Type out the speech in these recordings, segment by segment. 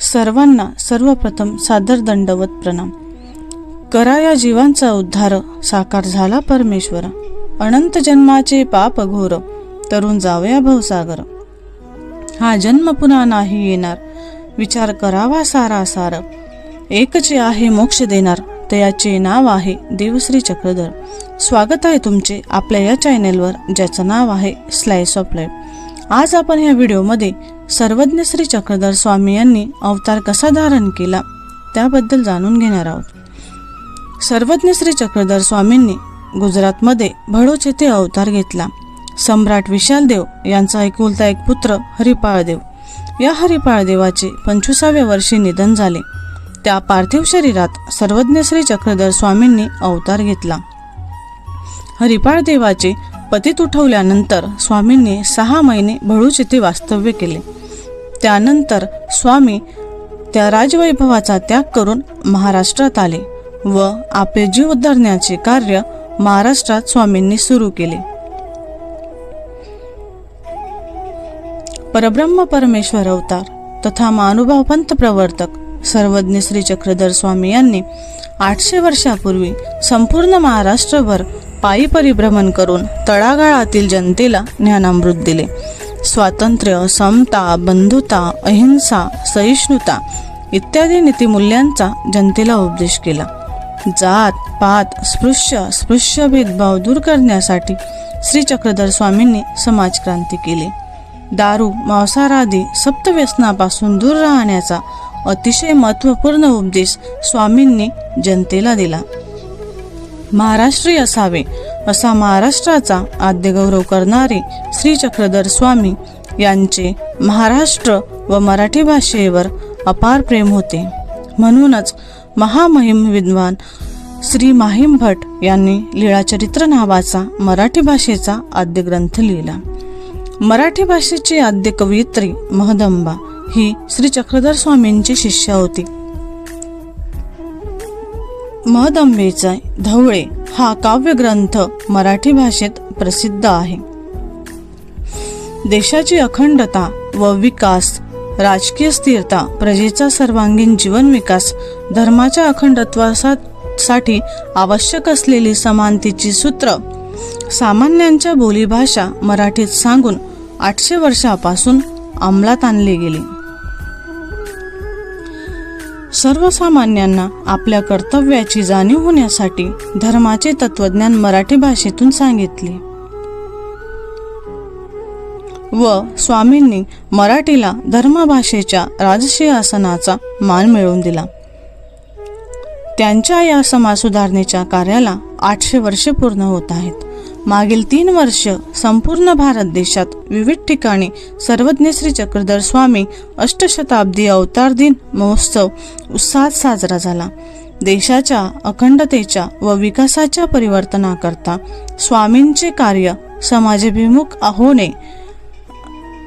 सर्वांना सर्वप्रथम सादर दंडवत प्रणाम. करा या जीवांचा उद्धार साकार झाला परमेश्वर. अनंत जन्माचे पाप घोर तरुण जावया भवसागर. हा जन्म पुन्हा नाही येणार विचार करावा सारा सार एकचे आहे मोक्ष देणार तयाचे नाव आहे देवश्री चक्रधर. स्वागत आहे तुमचे आपल्या या चॅनेलवर ज्याचं नाव आहे स्लाइस ऑफ लाईफ आज आपण या व्हिडिओमध्ये सर्वज्ञ श्री चक्रधर स्वामी यांनी अवतार कसा धारण केला त्याबद्दल जाणून घेणार आहोत. सर्वज्ञ श्री चक्रधर स्वामींनी गुजरातमध्ये भडोच येथे अवतार घेतला. सम्राट विशालदेव यांचा एकुलता एक पुत्र हरिपाळदेव. या हरिपाळदेवाचे पंचवीसाव्या वर्षी निधन झाले. त्या पार्थिव शरीरात सर्वज्ञ श्री चक्रधर स्वामींनी अवतार घेतला. हरिपाळ देवाचे पतीत उठवल्यानंतर स्वामींनी सहा महिने भळूच येथे वास्तव्य केले. त्यानंतर स्वामी त्या राजवैभवाचा त्याग करून महाराष्ट्रात आले व आपले जीव उद्धारण्याचे कार्य महाराष्ट्रात स्वामींनी सुरू केले. परब्रह्म परमेश्वर अवतार तथा महानुभाव पंत प्रवर्तक सर्वज्ञ श्री चक्रधर स्वामी यांनी आठशे वर्षापूर्वी संपूर्ण महाराष्ट्रभर पायी परिभ्रमण करून तळागाळातील जनतेला ज्ञानामृत दिले. स्वातंत्र्य समता बंधुता अहिंसा सहिष्णुता इत्यादी नीतिमूल्यांचा जनतेला उपदेश केला. जात पात स्पृश्य स्पृश्य भेदभाव दूर करण्यासाठी श्री चक्रधर स्वामींनी समाजक्रांती केली. दारू मांसाहारादी सप्तव्यसनापासून दूर राहण्याचा अतिशय महत्त्वपूर्ण उपदेश स्वामींनी जनतेला दिला. महाराष्ट्रीय असावे असा महाराष्ट्राचा आद्यगौरव करणारे श्री चक्रधर स्वामी यांचे महाराष्ट्र व मराठी भाषेवर अपार प्रेम होते. म्हणूनच महामहिम विद्वान श्री माहीम भट यांनी लीळाचरित्र नावाचा मराठी भाषेचा आद्य ग्रंथ लिहिला. मराठी भाषेची आद्य कवयित्री महदंबा ही श्री चक्रधर स्वामींची शिष्या होती. महदंबेचा धवळे हा काव्यग्रंथ मराठी भाषेत प्रसिद्ध आहे. देशाची अखंडता व विकास राजकीय स्थिरता प्रजेचा सर्वांगीण जीवन विकास धर्माच्या अखंडत्वासाठी आवश्यक असलेली समानतेची सूत्र सामान्यांच्या बोलीभाषा मराठीत सांगून आठशे वर्षापासून अंमलात आणली गेली. सर्वसामान्यांना आपल्या कर्तव्याची जाणीव होण्यासाठी धर्माचे तत्वज्ञान मराठी भाषेतून सांगितले. व स्वामींनी मराठीला धर्मभाषेच्या राजसिंहासनाचा मान मिळवून दिला. त्यांच्या या समाज सुधारणेच्या कार्याला आठशे वर्षे पूर्ण होत आहेत. मागील तीन वर्ष संपूर्ण भारत देशात विविध ठिकाणी सर्वज्ञ श्री चक्रधर स्वामी अष्टशताब्दी अवतार दिन महोत्सव उत्साहात साजरा झाला. देशाच्या अखंडतेच्या व विकासाच्या परिवर्तनाकरता स्वामींचे कार्य समाजाभिमुख होणे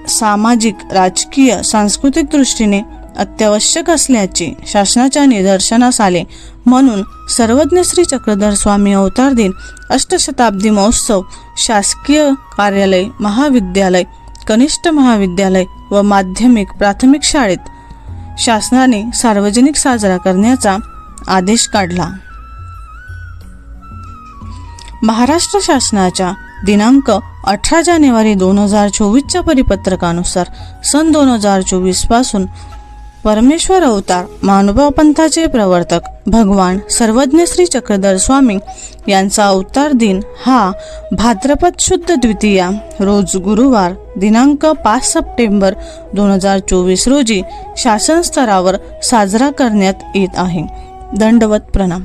सामाजिक राजकीय सांस्कृतिक दृष्टीने अत्यावश्यक असल्याचे शासनाच्या निदर्शनास आले. म्हणून सर्वज्ञ श्री चक्रधर स्वामी अवतार दिन अष्टशताब्दी महोत्सव शासकीय कार्यालय महाविद्यालय कनिष्ठ महाविद्यालय व माध्यमिक प्राथमिक शाळेत शासनाने सार्वजनिक साजरा करण्याचा आदेश काढला. महाराष्ट्र शासनाच्या दिनांक अठरा जानेवारी दोन हजार चोवीसच्या परिपत्रकानुसार सन दोन हजार चोवीसपासून परमेश्वर अवतार महानुभाव पंथाचे प्रवर्तक भगवान सर्वज्ञ श्री चक्रधर स्वामी यांचा अवतार दिन हा भाद्रपद शुद्ध द्वितीया रोज गुरुवार दिनांक पाच सप्टेंबर दोन हजार चोवीस रोजी शासन स्तरावर साजरा करण्यात येत आहे. दंडवत प्रणाम.